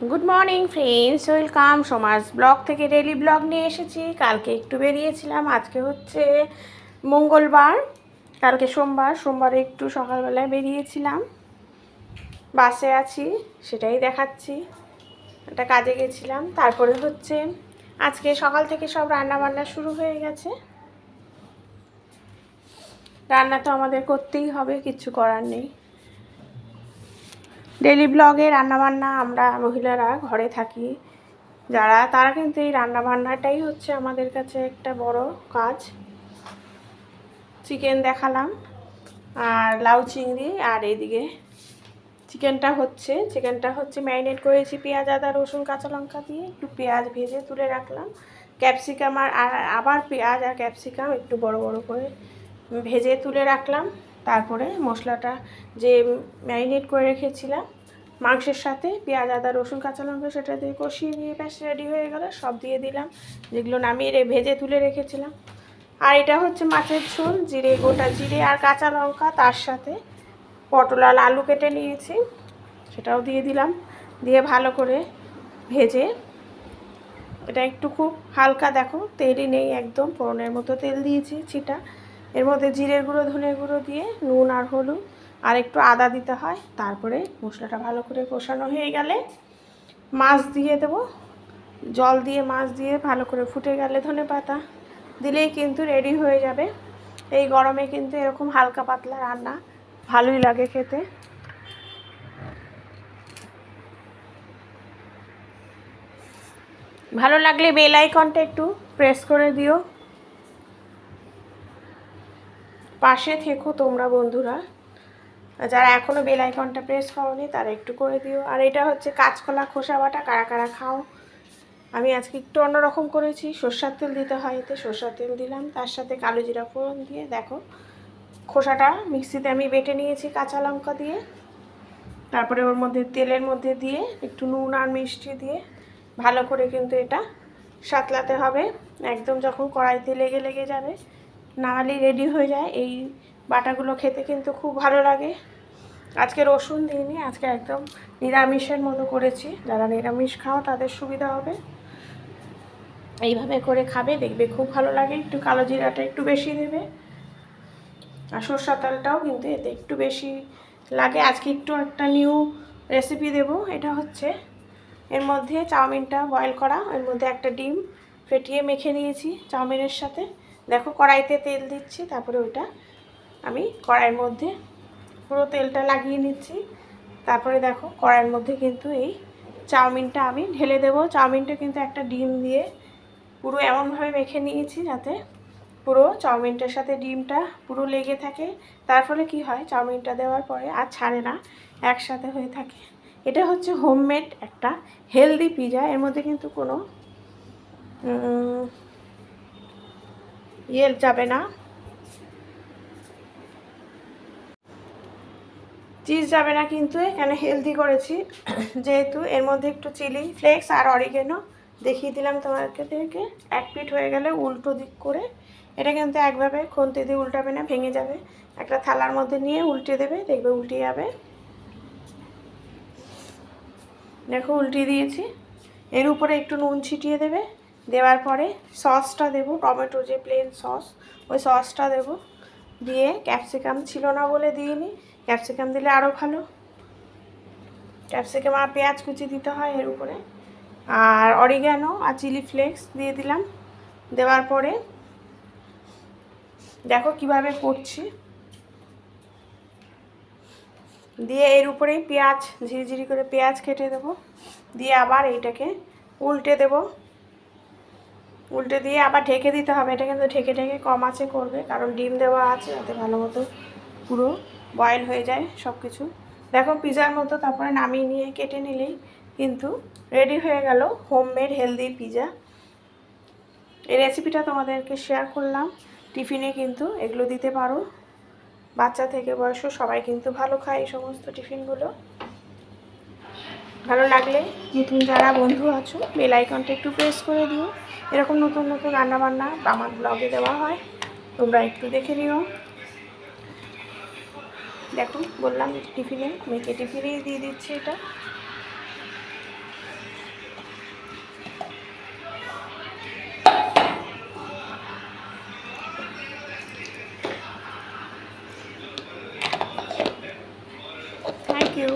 Good morning friends welcome সমাজ blog থেকে daily blog নিয়ে এসেছি। কালকে একটু বেরিয়েছিলাম। আজকে হচ্ছে মঙ্গলবার। কালকে সোমবার। সোমবারে একটু সকালবেলায় বেরিয়েছিলাম। বাসে আছি, সেটাই দেখাচ্ছি। একটা কাজে গেছিলাম। তারপরে হচ্ছে আজকে সকাল থেকে সব রান্না বান্না শুরু হয়ে গেছে। রান্না তো আমাদের করতেই হবে, কিছু করার নেই। ডেলি ব্লগে রান্নাবান্না আমরা মহিলারা ঘরে থাকি। যারা, তারা কিন্তু এই রান্নাবান্নাটাই হচ্ছে আমাদের কাছে একটা বড় কাজ। চিকেন দেখালাম, আর লাউ চিংড়ি, আর এইদিকে চিকেনটা হচ্ছে। চিকেনটা হচ্ছে ম্যারিনেট করেছি পেঁয়াজ, আদা, রসুন, কাঁচা লঙ্কা দিয়ে। একটু পেঁয়াজ ভেজে তুলে রাখলাম। ক্যাপসিকাম আর আবার পেঁয়াজ আর ক্যাপসিকাম একটু বড় বড় করে ভেজে তুলে রাখলাম। তারপরে মশলাটা যে ম্যারিনেট করে রেখেছিলাম, মাংসের সাথে পেঁয়াজ, আদা, রসুন, কাঁচা লঙ্কা সেটা দিয়ে কষিয়ে দিয়ে ব্যাস রেডি হয়ে গেল। সব দিয়ে দিলাম, যেগুলো নামিয়ে রে- ভেজে তুলে রেখেছিলাম। আর এটা হচ্ছে মাছের ঝোল, জিরে, গোটা জিরে আর কাঁচা লঙ্কা। তার সাথে পটল আর আলু কেটে নিয়েছি, সেটাও দিয়ে দিলাম। দিয়ে ভালো করে ভেজে, এটা একটু খুব হালকা দেখো, তেলই নেই একদম, ফোড়নের মতো তেল দিয়েছি ছিটা। এর মধ্যে জিরের গুঁড়ো, ধনের গুঁড়ো দিয়ে নুন আর হলুদ আর একটু আদা দিতে হয়। তারপরে মশলাটা ভালো করে কষানো হয়ে গেলে মাছ দিয়ে দেবো। জল দিয়ে মাছ দিয়ে ভালো করে ফুটে গেলে ধনে পাতা দিলেই কিন্তু রেডি হয়ে যাবে। এই গরমে কিন্তু এরকম হালকা পাতলা রান্না ভালোই লাগে খেতে। ভালো লাগলে বেল আইকনটা একটু প্রেস করে দিও। পাশে থেকো তোমরা বন্ধুরা। যারা এখনও বেল আইকনটা প্রেস করনি, তারা একটু করে দিও। আর এটা হচ্ছে কাঁচকলা খোসা বাটা, কারা কারা খাও? আমি আজকে একটু অন্যরকম করেছি। সর্ষার তেল দিতে হয় এতে, সর্ষার তেল দিলাম। তার সাথে কালো জিরা ফোড়ন দিয়ে, দেখো, খোসাটা মিক্সিতে আমি বেটে নিয়েছি কাঁচা লঙ্কা দিয়ে। তারপরে ওর মধ্যে, তেলের মধ্যে দিয়ে একটু নুন আর মিষ্টি দিয়ে ভালো করে কিন্তু এটা সাতলাতে হবে। একদম যখন কড়াইতে লেগে লেগে যাবে নামালেই রেডি হয়ে যায়। এই বাটাগুলো খেতে কিন্তু খুব ভালো লাগে। আজকে রসুন দিইনি, আজকে একদম নিরামিষের মতো করেছি। যারা নিরামিষ খাও, তাদের সুবিধা হবে। এইভাবে করে খাবে, দেখবে খুব ভালো লাগে। একটু কালো জিরাটা একটু বেশি দেবে। আর সর্ষা তালটাও কিন্তু এতে একটু বেশি লাগে। আজকে একটু একটা নিউ রেসিপি দেব। এটা হচ্ছে এর মধ্যে চাউমিনটা বয়েল করা। এর মধ্যে একটা ডিম ফেটিয়ে মেখে নিয়েছি চাউমিনের সাথে। দেখো কড়াইতে তেল দিচ্ছি, তারপরে ওইটা আমি কড়াইয়ের মধ্যে পুরো তেলটা লাগিয়ে নিচ্ছি। তারপরে দেখো কড়াইয়ের মধ্যে কিন্তু এই চাউমিনটা আমি ঢেলে দেবো। চাউমিনটা কিন্তু একটা ডিম দিয়ে পুরো এমনভাবে মেখে নিয়েছি যাতে পুরো চাউমিনটার সাথে ডিমটা পুরো লেগে থাকে। তার ফলে কী হয়, চাউমিনটা দেওয়ার পরে আর ছাড়ে না, একসাথে হয়ে থাকে। এটা হচ্ছে হোমমেড একটা হেলদি পিজা। এর মধ্যে কিন্তু কোনো ইয়ে যাবে না। চিজ যাবে না কিন্তু, এখানে হেলদি করেছি। যেহেতু এর মধ্যে একটু চিলি ফ্লেক্স আর অরিগেনো দেখিয়ে দিলাম তোমাদেরকে। এক পিঠ হয়ে গেলে উল্টো দিক করে। এটা কিন্তু একভাবে খুন্তি দিয়ে উল্টাবে না, ভেঙে যাবে। একটা থালার মধ্যে নিয়ে উল্টে দেবে, দেখবে উল্টে যাবে। দেখো উল্টিয়ে দিয়েছি। এর উপরে একটু নুন ছিটিয়ে দেবে। দেওয়ার পরে সসটা দেবো, টমেটো যে প্লেন সস, ওই সসটা দেবো। দিয়ে ক্যাপসিকাম ছিল না বলে দিইনি। ক্যাপসিকাম দিলে আরও ভালো। ক্যাপসিকাম আর পেঁয়াজ কুচি দিতে হয় এর উপরে। আর অরিগ্যানো আর চিলি ফ্লেক্স দিয়ে দিলাম। দেওয়ার পরে দেখো কীভাবে করছি। দিয়ে এর উপরেই পেঁয়াজ, ঝিরিঝিরি করে পেঁয়াজ কেটে দেবো। দিয়ে আবার এইটাকে উল্টে দেব। উল্টে দিয়ে আবার ঢেকে দিতে হবে। এটা কিন্তু ঢেকে ঢেকে কম আছে করবে, কারণ ডিম দেওয়া আছে, যাতে ভালো মতো পুরো বয়েল হয়ে যায় সব কিছু দেখো পিজার মতো তারপরে নামিয়ে নিয়ে কেটে নিলেই কিন্তু রেডি হয়ে গেল হোমমেড হেলদি পিজা এই রেসিপিটা তোমাদেরকে শেয়ার করলাম। টিফিনে কিন্তু এগুলো দিতে পারো। বাচ্চা থেকে বয়স্ক সবাই কিন্তু ভালো খায় এই সমস্ত টিফিনগুলো ভালো লাগলে নতুন যারা বন্ধু আছো বেল আইকনটা একটু প্রেস করে দিও। এরকম নতুন নতুন রান্নাবান্না আমার ব্লগে দেওয়া হয়, তোমরা একটু দেখে নিও। দেখো, বললাম টিফিনে, মেয়েকে টিফিনে দিয়ে দিচ্ছি এটা। Thank you.